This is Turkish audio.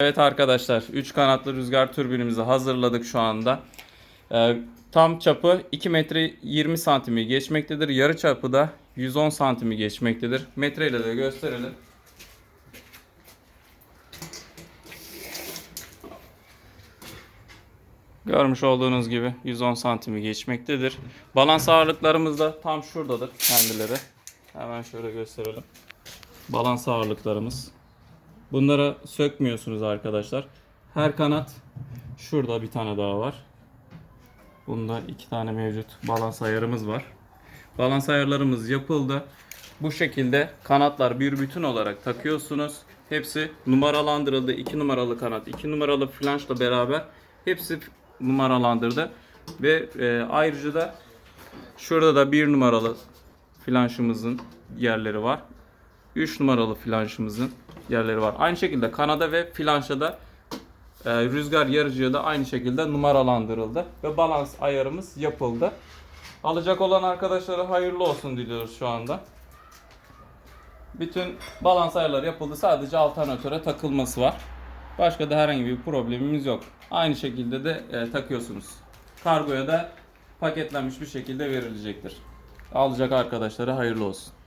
Evet arkadaşlar 3 kanatlı rüzgar türbinimizi hazırladık şu anda. Ee, tam çapı 2 metre 20 santimi geçmektedir. Yarı çapı da 110 santimi geçmektedir. Metreyle de gösterelim. Görmüş olduğunuz gibi 110 santimi geçmektedir. Balans ağırlıklarımız da tam şuradadır kendileri. Hemen şöyle gösterelim. Balans ağırlıklarımız. Bunlara sökmüyorsunuz arkadaşlar. Her kanat şurada bir tane daha var. Bunda iki tane mevcut balans ayarımız var. Balans ayarlarımız yapıldı. Bu şekilde kanatlar bir bütün olarak takıyorsunuz. Hepsi numaralandırıldı. 2 numaralı kanat, 2 numaralı flanşla beraber hepsi numaralandırdı. Ve e, ayrıca da şurada da 1 numaralı flanşımızın yerleri var. 3 numaralı flanşımızın yerleri var. Aynı şekilde kanada ve flanşa da e, rüzgar yarıcıya da aynı şekilde numaralandırıldı ve balans ayarımız yapıldı. Alacak olan arkadaşlara hayırlı olsun diliyoruz şu anda. Bütün balans ayarları yapıldı. Sadece alternatöre takılması var. Başka da herhangi bir problemimiz yok. Aynı şekilde de e, takıyorsunuz. Kargoya da paketlenmiş bir şekilde verilecektir. Alacak arkadaşlara hayırlı olsun.